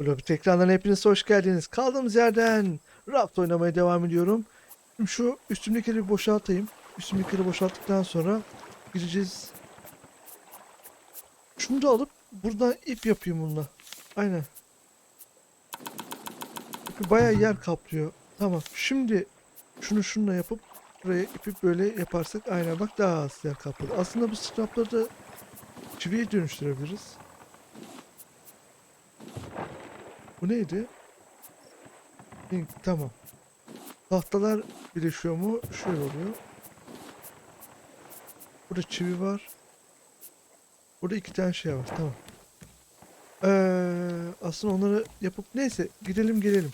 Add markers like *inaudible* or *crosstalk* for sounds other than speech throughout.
Blobi tekrardan hepiniz hoş geldiniz. Kaldığımız yerden raft oynamaya devam ediyorum. Şimdi şu üstümdekileri boşaltayım. Üstümdekileri boşalttıktan sonra gireceğiz. Şunu da alıp buradan ip yapayım bununla. Aynen. İpi bayağı yer kaplıyor. Tamam. Şimdi şunu şununla yapıp buraya ipi böyle yaparsak aynen bak daha az yer kaplıyor. Aslında bu scrapları da çiviye dönüştürebiliriz. Bu neydi? Pink, tamam. Tahtalar birleşiyor mu? Şöyle oluyor. Burada çivi var. Burada iki tane şey var. Tamam. Ee, aslında onları yapıp neyse gidelim gelelim.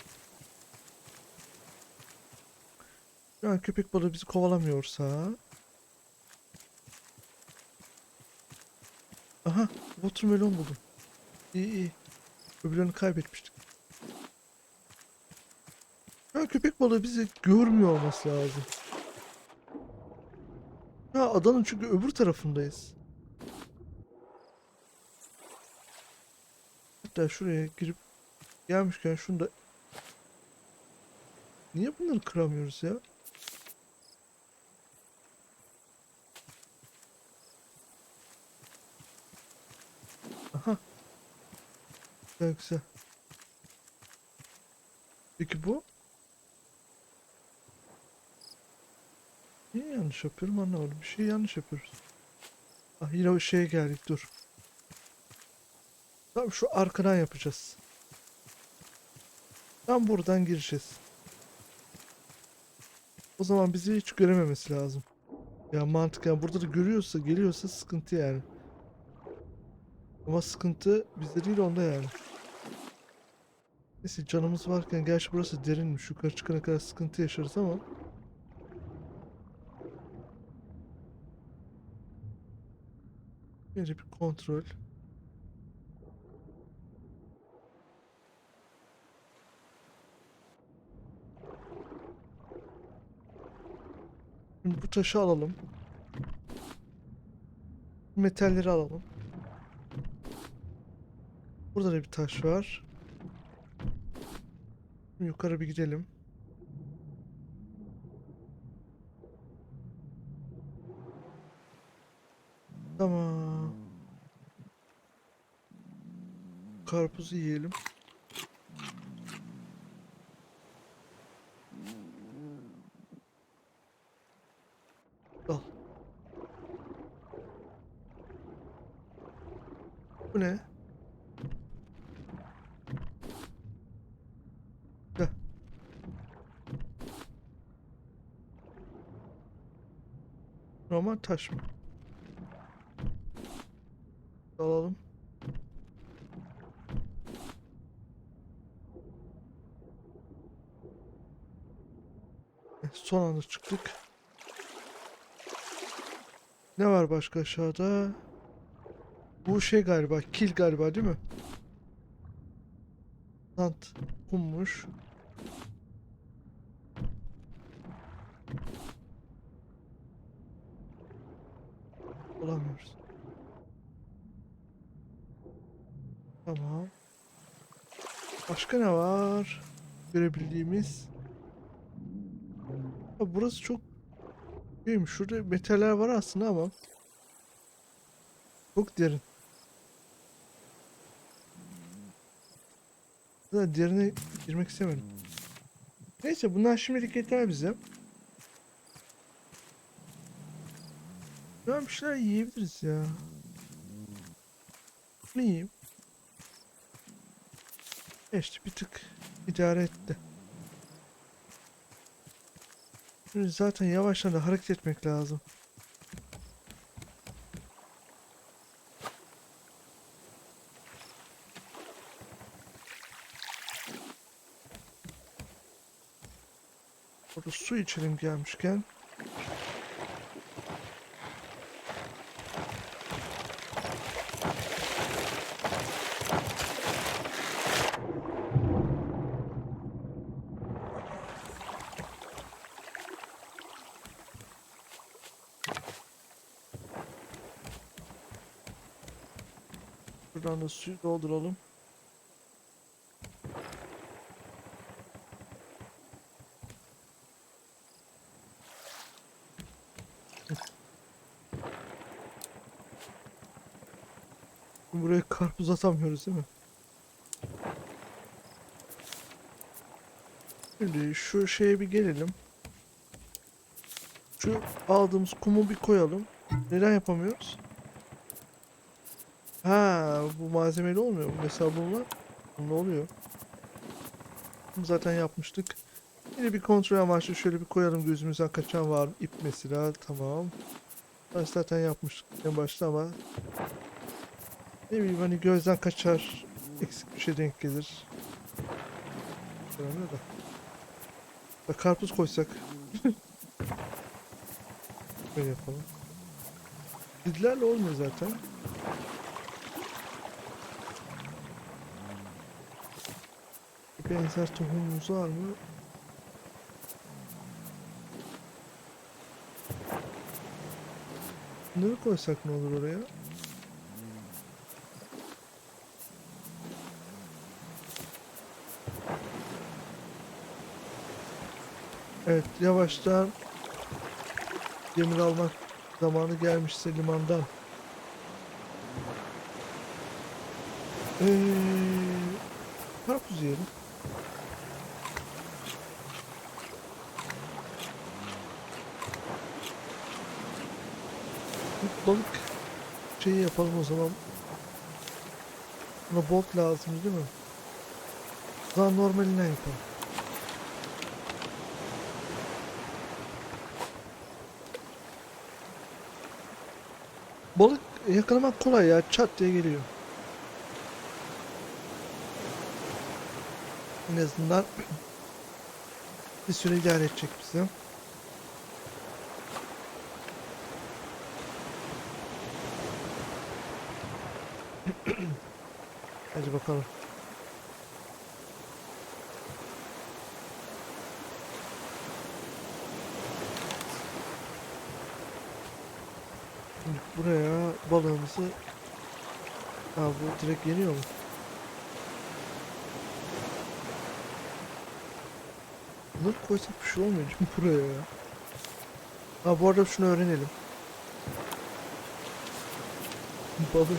Şu an köpek balığı bizi kovalamıyorsa. Aha, watermelon buldum. İyi iyi. Öbürlerini kaybetmiştik. Ya köpek balığı bizi görmüyor olması lazım. Ya adanın çünkü öbür tarafındayız. Hatta şuraya girip gelmişken şunu da Niye bunları kıramıyoruz ya? Aha. Güzel güzel. Peki bu? Niye yanlış yapıyorum anlamadım. Bir şey yanlış yapıyoruz. Ah yine o şeye geldik dur. Tamam şu arkadan yapacağız. Tam buradan gireceğiz. O zaman bizi hiç görememesi lazım. Ya mantık yani burada da görüyorsa geliyorsa sıkıntı yani. Ama sıkıntı bizde değil onda yani. Neyse canımız varken gerçi burası derinmiş. Yukarı çıkana kadar sıkıntı yaşarız ama. Önce bir kontrol. Şimdi bu taşı alalım. Metalleri alalım. Burada da bir taş var. Şimdi yukarı bir gidelim. Tamam. Karpuzu yiyelim. Al. Bu ne? Gel. Normal taş mı? Alalım. Son anda çıktık. Ne var başka aşağıda? Bu şey galiba, kil galiba değil mi? Sant kummuş. Bulamıyoruz. Tamam. Başka ne var? Görebildiğimiz. Ha, burası çok iyiymiş. Şurada metaller var aslında ama çok derin. Da derine girmek istemedim. Neyse bunlar şimdilik yeter bize. Ben bir şeyler yiyebiliriz ya. Ne yiyeyim? İşte bir tık idare etti. Şimdi zaten yavaştan da hareket etmek lazım. Burada su içelim gelmişken. da su dolduralım. Buraya karpuz atamıyoruz değil mi? Şimdi şu şeye bir gelelim. Şu aldığımız kumu bir koyalım. Neden yapamıyoruz? Ha, bu malzemeli olmuyor mu? Mesela bunlar ne oluyor? Bunu Zaten yapmıştık. Yine bir kontrol amaçlı şöyle bir koyalım gözümüzden kaçan var mı? İp mesela tamam. Ben zaten yapmıştık en başta ama ne bileyim hani gözden kaçar eksik bir şey denk gelir. Önemli da. Ya karpuz koysak. *laughs* Böyle yapalım. Didlerle olmuyor zaten. Benzer tohumumuz var mı? Ne koysak ne olur oraya? Evet yavaştan demir almak zamanı gelmişse limandan. Ee, karpuz yiyelim. Balık şeyi yapalım o zaman. Buna bolt lazım değil mi? Daha normalinden yapalım. Balık yakalamak kolay ya. Çat diye geliyor. En azından bir süre idare edecek bize. *clears throat* Hadi bakalım. Buraya balığımızı Ha bu direkt yeniyor mu? Bunları koysak bir şey değil mi buraya ya? Ha bu arada şunu öğrenelim. Balık.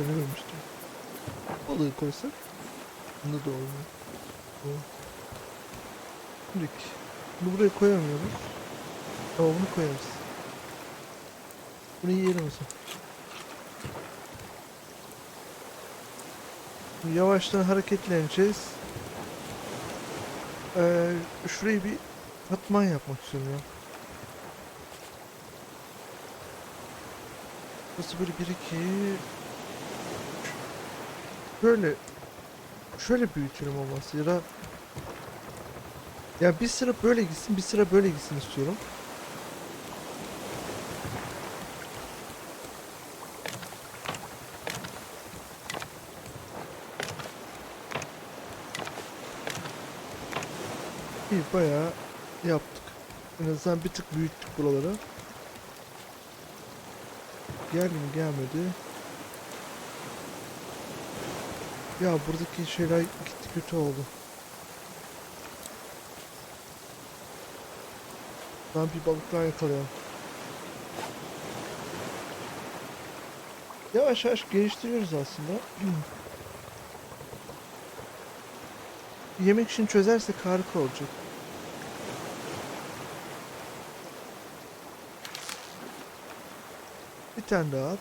Öğrenememiştim. Balığı koysak bunda da olmuyor. Bu. Şimdi bunu buraya koyamıyoruz. Ama bunu koyarız. Bunu yiyelim o zaman. Yavaştan hareketleneceğiz. Ee, şurayı bir katman yapmak istiyorum ya. Burası böyle bir iki Böyle şöyle büyütürüm olması ya da ya bir sıra böyle gitsin bir sıra böyle gitsin istiyorum. İyi bayağı yaptık. En azından bir tık büyüttük buraları. Geldi mi gelmedi. Ya buradaki şeyler gitti kötü oldu. Ben bir balık daha yakalayalım. Yavaş yavaş geliştiriyoruz aslında. *clears throat* Yemek için çözersek harika olacak. Bir tane daha at.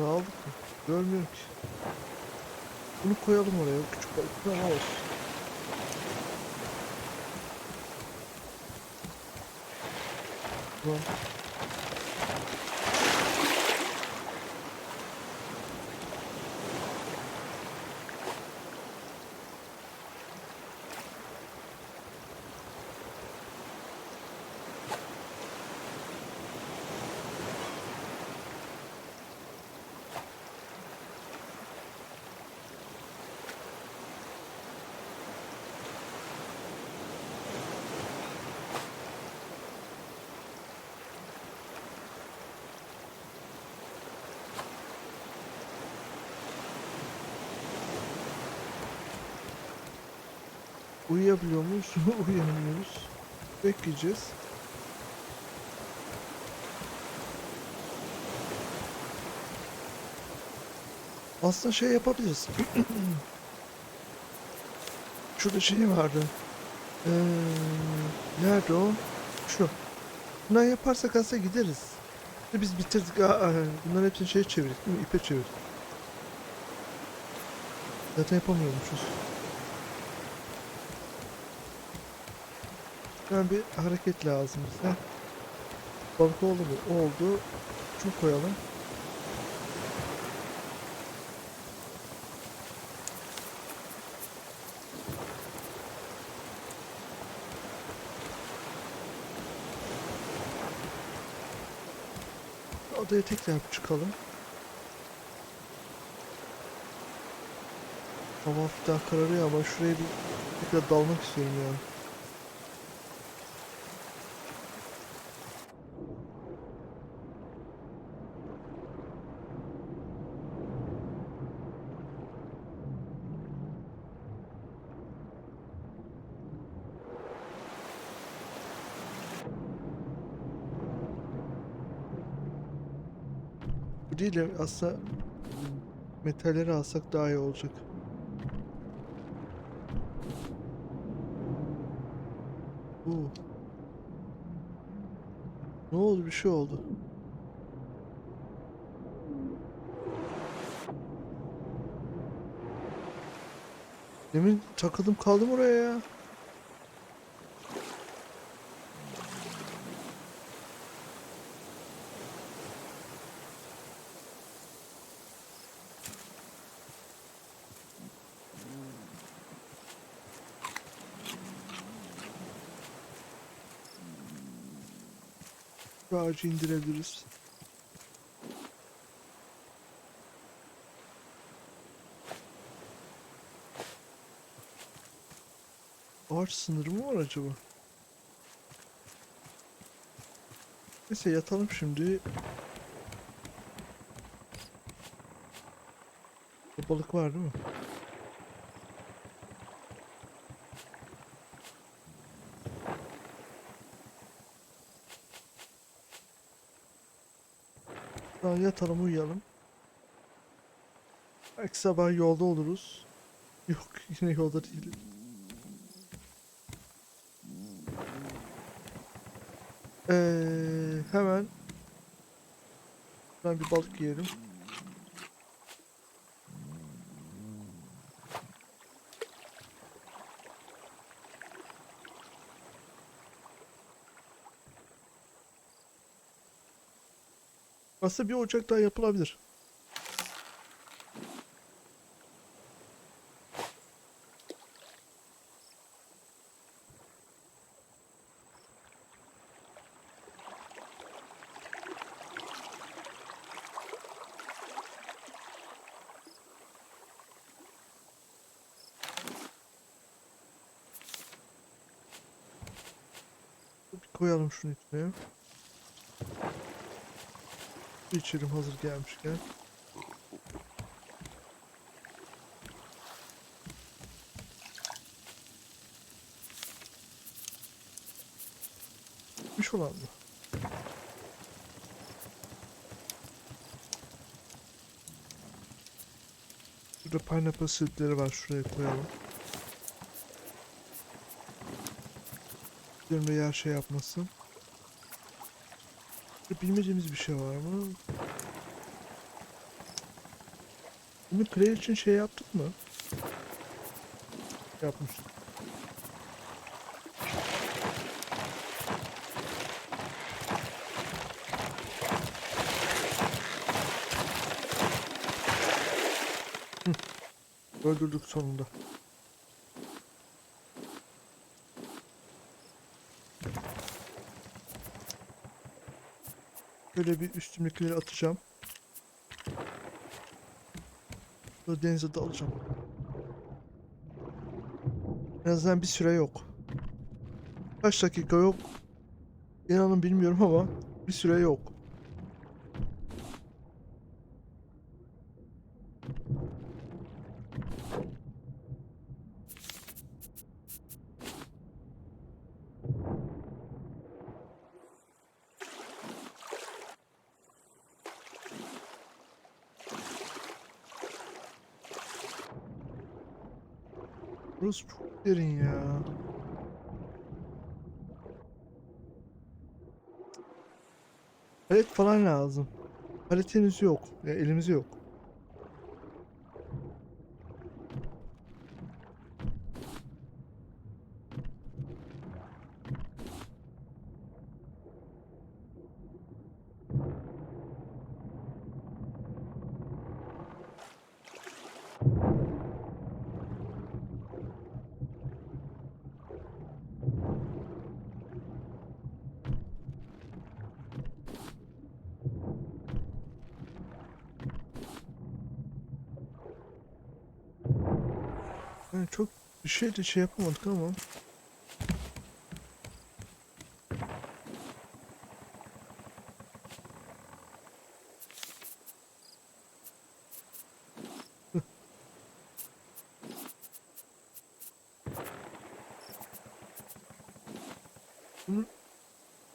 Aa. Aldık mı? Görmüyorum ki. Bunu koyalım oraya. Küçük balıklar olsun. Tamam. Uyuyabiliyor muyuz? *laughs* Uyuyamıyoruz. Bekleyeceğiz. Aslında şey yapabiliriz. *clears throat* Şurada şey vardı. Ee, nerede o? Şu. Bundan yaparsak aslında gideriz. Biz bitirdik. Aa, bunların hepsini şeye çevirdik değil mi? İpe çevirdik. Zaten yapamıyormuşuz. Yani bir hareket lazım bize. Balık oldu mu? Oldu. Şunu koyalım. Adaya tekrar çıkalım. Hava hafif daha kararıyor ama şuraya bir tekrar dalmak istiyorum yani. Değil de aslında metalleri alsak daha iyi olacak. Oo. Ne oldu? Bir şey oldu. Demin takıldım kaldım oraya ya. Şu ağacı indirebiliriz. Ağaç sınırı mı var acaba? Neyse yatalım şimdi. Balık var değil mi? Tamam yatalım uyuyalım. Belki sabah yolda oluruz. Yok *laughs* yine yolda değil. Ee, hemen ben bir balık yiyelim. Aslında bir ocak daha yapılabilir. Koyalım şunu içine. Bir içelim hazır gelmişken. Bitmiş olan mı? Şurada pineapple seedleri var şuraya koyalım. Üzerinde yer şey yapmasın. Bilmediğimiz bir şey var mı? Bunu Clay için şey yaptık mı? Yapmıştık. Öldürdük sonunda. Böyle bir üstümdekileri atacağım. Böyle denize dalacağım. En azından bir süre yok. Kaç dakika yok? İnanın bilmiyorum ama bir süre yok. Burası çok derin ya. Palet falan lazım. Paletimiz yok. Ya elimizde yok. Yani çok bir şey de şey yapamadık ama.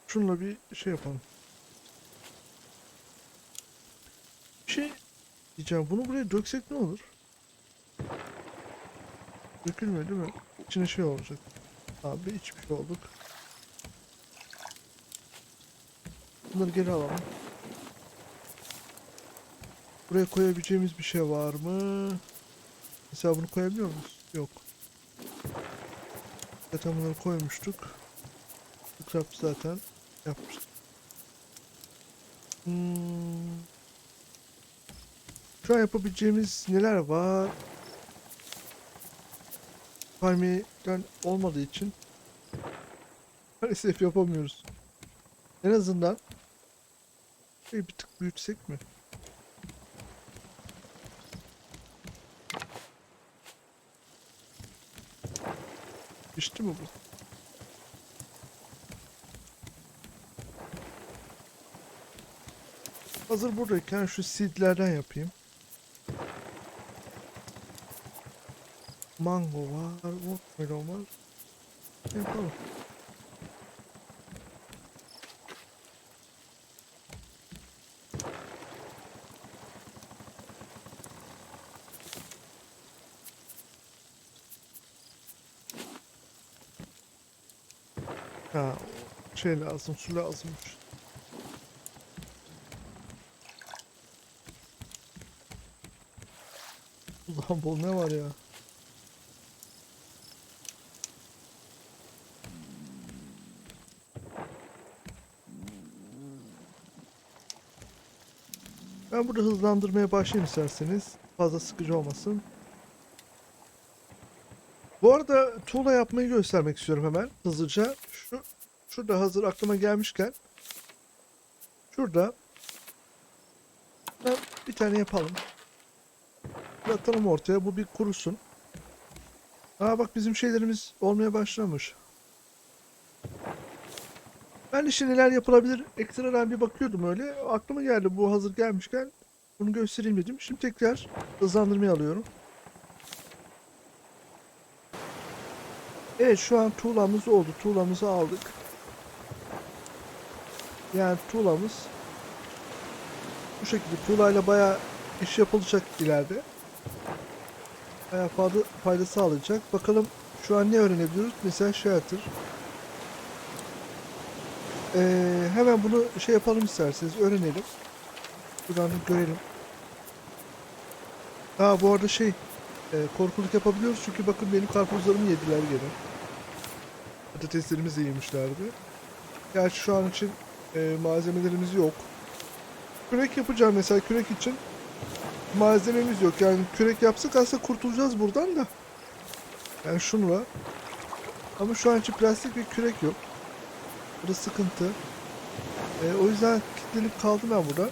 Şunla bir şey yapalım. Bir şey diyeceğim. Bunu buraya döksek ne olur? Dökülmüyor değil mi? İçine şey olacak. Abi hiçbir şey olduk. Bunları geri alalım. Buraya koyabileceğimiz bir şey var mı? Mesela bunu koyabiliyor muyuz? Yok. Zaten bunları koymuştuk. Scrap zaten yapmıştık. Hmm. Şu an yapabileceğimiz neler var? Palmiye'den olmadığı için maalesef yapamıyoruz. En azından bir tık büyütsek mi? Pişti mi bu? Hazır buradayken şu seedlerden yapayım. Mango var, watermelon var. Yapalım. Ha, şey lazım, su lazımmış. Ulan bol ne var ya? Ben burada hızlandırmaya başlayayım isterseniz. Fazla sıkıcı olmasın. Bu arada tuğla yapmayı göstermek istiyorum hemen hızlıca. Şu şurada hazır aklıma gelmişken şurada ben bir tane yapalım. Atalım ortaya. Bu bir kurusun. Aa bak bizim şeylerimiz olmaya başlamış. Ben işte neler yapılabilir ekstradan bir bakıyordum öyle. Aklıma geldi bu hazır gelmişken bunu göstereyim dedim. Şimdi tekrar hızlandırmaya alıyorum. Evet şu an tuğlamız oldu. Tuğlamızı aldık. Yani tuğlamız bu şekilde tuğlayla bayağı iş yapılacak ileride. Bayağı fayda, fayda sağlayacak. Bakalım şu an ne öğrenebiliyoruz? Mesela shelter. Ee, hemen bunu şey yapalım isterseniz öğrenelim. Buradan görelim. Ha bu arada şey e, korkuluk yapabiliyoruz çünkü bakın benim karpuzlarımı yediler gene. Patateslerimizi yemişlerdi. Gerçi şu an için e, malzemelerimiz yok. Kürek yapacağım mesela kürek için malzememiz yok. Yani kürek yapsak aslında kurtulacağız buradan da. Yani şunla. Ama şu an için plastik bir kürek yok. Bu da sıkıntı. Ee, o yüzden kilitlenip kaldım ben burada.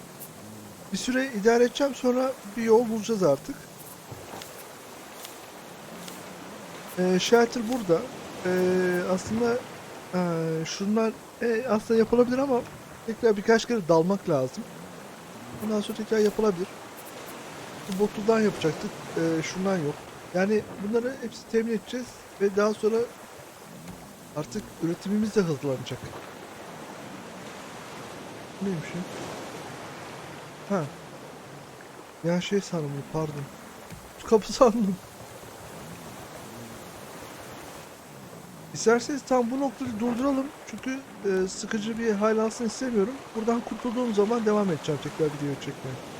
Bir süre idare edeceğim sonra bir yol bulacağız artık. Ee, shelter burada. Ee, aslında ee, şunlar e, aslında yapılabilir ama tekrar birkaç kere dalmak lazım. Ondan sonra tekrar yapılabilir. Bu botuldan yapacaktık. Ee, şundan yok. Yani bunları hepsi temin edeceğiz ve daha sonra artık üretimimiz de hızlanacak. Neymiş ya? Ha. Ya şey sandım pardon. Kapı *laughs* sandım. İsterseniz tam bu noktada durduralım. Çünkü e, sıkıcı bir hal alsın istemiyorum. Buradan kurtulduğum zaman devam edeceğim tekrar video çekmeye.